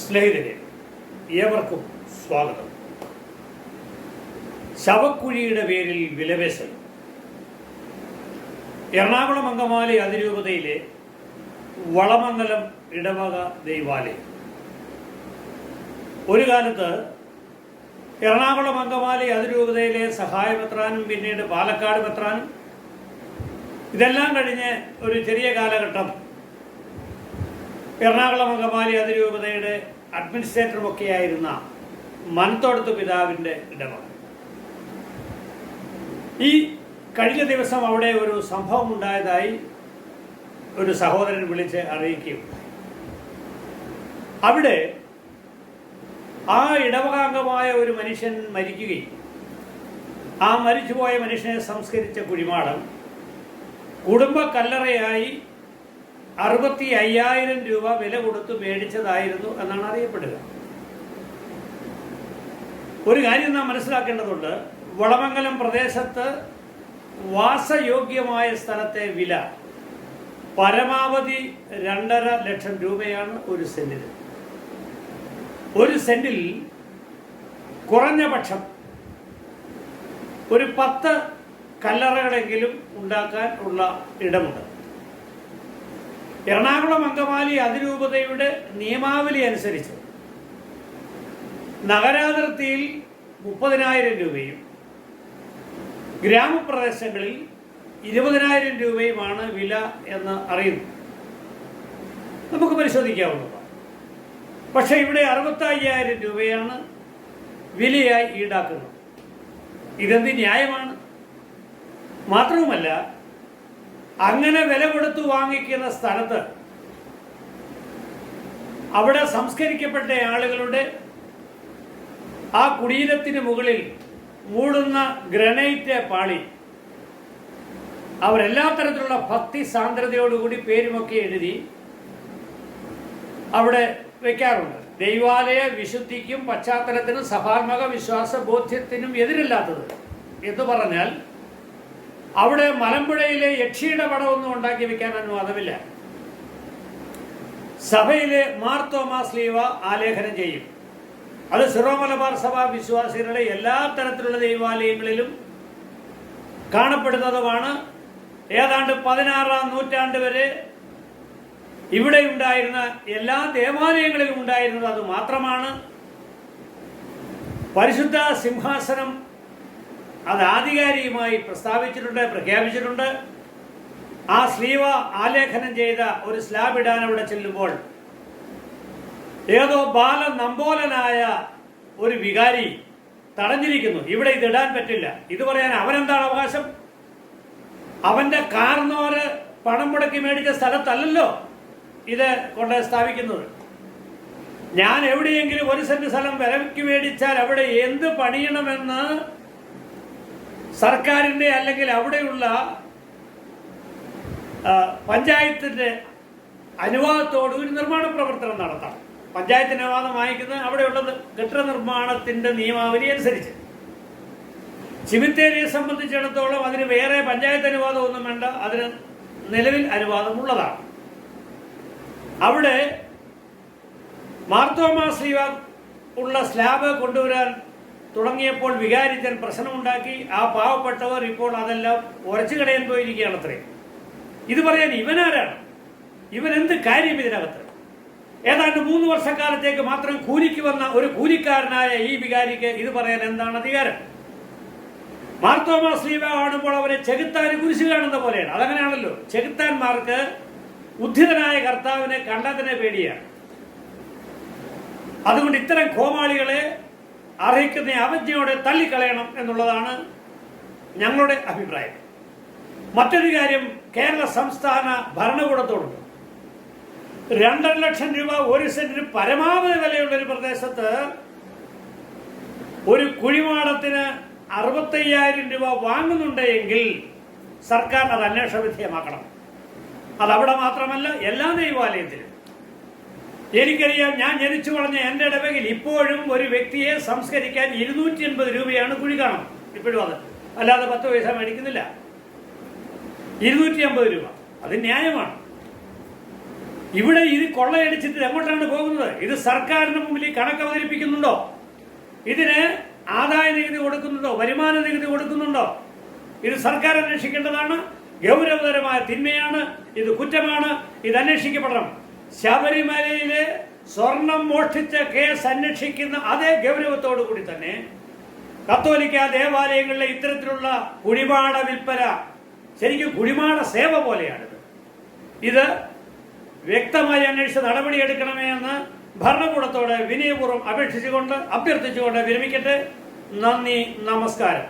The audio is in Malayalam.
സ്നേഹിതരെ ഏവർക്കും സ്വാഗതം. ശവക്കുഴിയുടെ പേരിൽ വിലപേശൽ എറണാകുളം അങ്കമാലി അതിരൂപതയിലെ വളമംഗലം ഇടവക ദൈവാലയം. ഒരു കാലത്ത് എറണാകുളം അങ്കമാലി അതിരൂപതയിലെ സഹായ പത്രാനും പിന്നീട് പാലക്കാട് പത്രാനും ഇതെല്ലാം കഴിഞ്ഞ് ഒരു ചെറിയ കാലഘട്ടം എറണാകുളം അങ്കമാലി അതിരൂപതയുടെ അഡ്മിനിസ്ട്രേറ്ററും ഒക്കെയായിരുന്ന മനത്തോടത്ത് പിതാവിന്റെ ഇടവക ഈ കഴിഞ്ഞ ദിവസം അവിടെ ഒരു സംഭവം ഉണ്ടായതായി ഒരു സഹോദരൻ വിളിച്ച് അറിയിക്കും അവിടെ ആ ഇടവകാംഗമായ ഒരു മനുഷ്യൻ മരിക്കുകയും ആ മരിച്ചുപോയ മനുഷ്യനെ സംസ്കരിച്ച കുഴിമാടം കുടുംബ കല്ലറയായി അറുപത്തി അയ്യായിരം രൂപ വില കൊടുത്ത് മേടിച്ചതായിരുന്നു എന്നാണ് അറിയപ്പെടുക. ഒരു കാര്യം നാം മനസ്സിലാക്കേണ്ടതുണ്ട്. വളമംഗലം പ്രദേശത്ത് വാസയോഗ്യമായ സ്ഥലത്തെ വില പരമാവധി രണ്ടര ലക്ഷം രൂപയാണ് ഒരു സെന്റിന്. ഒരു സെന്റിൽ കുറഞ്ഞ പക്ഷം ഒരു പത്ത് കല്ലറകളെങ്കിലും ഉണ്ടാക്കാൻ ഉള്ള ഇടമുണ്ട്. എറണാകുളം അങ്കമാലി അതിരൂപതയുടെ നിയമാവലി അനുസരിച്ച് നഗരാതിർത്തിയിൽ മുപ്പതിനായിരം രൂപയും ഗ്രാമപ്രദേശങ്ങളിൽ ഇരുപതിനായിരം രൂപയുമാണ് വില എന്ന് അറിയുന്നു. നമുക്ക് പരിശോധിക്കാവുന്നതാണ്. പക്ഷേ ഇവിടെ അറുപത്തയ്യായിരം രൂപയാണ് വിലയായി ഈടാക്കുന്നത്. ഇതെന്ത് ന്യായമാണ്? മാത്രവുമല്ല അങ്ങനെ വില കൊടുത്ത് വാങ്ങിക്കുന്ന സ്ഥലത്ത് അവിടെ സംസ്കരിക്കപ്പെട്ട ആളുകളുടെ ആ കുടീരത്തിന് മുകളിൽ മൂടുന്ന ഗ്രനൈറ്റ് പാളി. അവരെല്ലാ തരത്തിലുള്ള ഭക്തി സാന്ദ്രതയോടുകൂടി പേരുമൊക്കെ എഴുതി അവിടെ വെക്കാറുണ്ട്. ദൈവാലയ വിശുദ്ധിക്കും പശ്ചാത്തലത്തിനും സഭാത്മക വിശ്വാസ ബോധ്യത്തിനും എതിരില്ലാത്തത്. എന്ന് പറഞ്ഞാൽ അവിടെ മലമ്പുഴയിലെ യക്ഷിയുടെ പടമൊന്നും ഉണ്ടാക്കി വെക്കാൻ അനുവാദമില്ല സഭയിലെ മാർ തോമാസ് ലീവ ആലേഖനം ചെയ്യും. അത് സിറോ മലബാർ സഭ വിശ്വാസികളുടെ എല്ലാ തരത്തിലുള്ള ദൈവാലയങ്ങളിലും കാണപ്പെടുന്നതുമാണ്. ഏതാണ്ട് പതിനാറാം നൂറ്റാണ്ട് വരെ ഇവിടെ ഉണ്ടായിരുന്ന എല്ലാ ദേവാലയങ്ങളിലും ഉണ്ടായിരുന്നത് അത് മാത്രമാണ്. പരിശുദ്ധ സിംഹാസനം അത് ആധികാരികമായി പ്രസ്താവിച്ചിട്ടുണ്ട് പ്രഖ്യാപിച്ചിട്ടുണ്ട്. ആ സ്ലീവ ആലേഖനം ചെയ്ത ഒരു സ്ലാബ് ഇടാൻ അവിടെ ചെല്ലുമ്പോൾ ഏതോ ബാല നമ്പോലനായ ഒരു വികാരി തടഞ്ഞിരിക്കുന്നു. ഇവിടെ ഇത് ഇടാൻ പറ്റില്ല. ഇത് പറയാൻ അവനെന്താണ് അവകാശം? അവന്റെ കാർന്നോര് പണം മുടക്കി മേടിച്ച സ്ഥലത്തല്ലല്ലോ ഇത് കൊണ്ട് സ്ഥാപിക്കുന്നത്. ഞാൻ എവിടെയെങ്കിലും ഒരു സെന്റ് സ്ഥലം വിലയ്ക്ക് മേടിച്ചാൽ അവിടെ എന്ത് പണിയണമെന്ന് സർക്കാരിന്റെ അല്ലെങ്കിൽ അവിടെയുള്ള പഞ്ചായത്തിന്റെ ഒരു നിർമ്മാണ പ്രവർത്തനം നടത്താം പഞ്ചായത്തിന് അനുവാദം വാങ്ങിക്കുന്നത് അവിടെയുള്ള കെട്ടിട നിർമ്മാണത്തിന്റെ നിയമാവലി അനുസരിച്ച്. ചിമിത്തേരിയെ സംബന്ധിച്ചിടത്തോളം അതിന് വേറെ പഞ്ചായത്ത് അനുവാദം ഒന്നും വേണ്ട അതിന് നിലവിൽ അനുവാദമുള്ളതാണ്. അവിടെ മാർത്തോമാ ശ്രീവാ ഉള്ള സ്ലാബ് കൊണ്ടുവരാൻ തുടങ്ങിയപ്പോൾ വികാരിച്ചൻ പ്രശ്നമുണ്ടാക്കി ആ പാവപ്പെട്ടവർ ഇപ്പോൾ അതെല്ലാം ഉറച്ചു കടയാൻ പോയിരിക്കുകയാണ് അത്രേ. ഇത് പറയാൻ ഇവനാരാണ്? ഇവൻ എന്ത് കാര്യം ഇതിനകത്ത്? ഏതാണ്ട് മൂന്ന് വർഷക്കാലത്തേക്ക് മാത്രം കൂലിക്ക് വന്ന ഒരു കൂലിക്കാരനായ ഈ വികാരിക്ക് ഇത് പറയാൻ എന്താണ് അധികാരം? മാർത്തോമ ശ്രീവ കാണുമ്പോൾ അവരെ ചെകുത്താൻ കുരിശ് കാണുന്ന പോലെയാണ്. അതങ്ങനെയാണല്ലോ. ചെകുത്താന്മാർക്ക് ഉദ്ധിതനായ കർത്താവിനെ കണ്ടതിനെ പേടിയാണ്. അതുകൊണ്ട് ഇത്തരം കോമാളികളെ അർഹിക്കുന്ന അവജ്ഞയോടെ തള്ളിക്കളയണം എന്നുള്ളതാണ് ഞങ്ങളുടെ അഭിപ്രായം. മറ്റൊരു കാര്യം കേരള സംസ്ഥാന ഭരണകൂടത്തോടുണ്ട്. രണ്ടര ലക്ഷം രൂപ ഒരു സെന്റിന് പരമാവധി വിലയുള്ള ഒരു പ്രദേശത്ത് ഒരു കുഴിമാടത്തിന് അറുപത്തയ്യായിരം രൂപ വാങ്ങുന്നുണ്ടെങ്കിൽ സർക്കാർ അത് അന്വേഷണ വിധേയമാക്കണം അതവിടെ മാത്രമല്ല എല്ലാ ദൈവാലയത്തിലും എനിക്കറിയാം ഞാൻ ജനിച്ചു വളർന്ന എന്റെ ഇടവകയിൽ ഇപ്പോഴും ഒരു വ്യക്തിയെ സംസ്കരിക്കാൻ ഇരുന്നൂറ്റി എൺപത് രൂപയാണ് കുഴി കാണും ഇപ്പോഴും അത്. അല്ലാതെ പത്ത് പൈസ മേടിക്കുന്നില്ല. ഇരുന്നൂറ്റി അമ്പത് രൂപ. അത് ന്യായമാണ്. ഇവിടെ ഇത് കൊള്ളയടിച്ചിട്ട് എങ്ങോട്ടാണ് പോകുന്നത്? ഇത് സർക്കാരിന് മുമ്പിൽ കണക്ക് അവതരിപ്പിക്കുന്നുണ്ടോ? ഇതിന് ആദായ നികുതി കൊടുക്കുന്നുണ്ടോ? വരുമാന നികുതി കൊടുക്കുന്നുണ്ടോ? ഇത് സർക്കാർ അന്വേഷിക്കേണ്ടതാണ്. ഗൗരവതരമായ തിന്മയാണ്. ഇത് കുറ്റമാണ്. ഇത് അന്വേഷിക്കപ്പെടണം. ശബരിമലയിലെ സ്വർണം മോഷ്ടിച്ച കേസ് അന്വേഷിക്കുന്ന അതേ ഗൗരവത്തോടു കൂടി തന്നെ കത്തോലിക്ക ദേവാലയങ്ങളിലെ ഇത്തരത്തിലുള്ള കുഴിമാട വിൽപ്പന ശരിക്കും കുഴിമാട സേവ പോലെയാണിത്. ഇത് വ്യക്തമായി അന്വേഷിച്ച് നടപടിയെടുക്കണമേ എന്ന് ഭരണകൂടത്തോട് വിനയപൂർവം അപേക്ഷിച്ചുകൊണ്ട് അഭ്യർത്ഥിച്ചുകൊണ്ട് വിരമിക്കട്ടെ. നന്ദി നമസ്കാരം.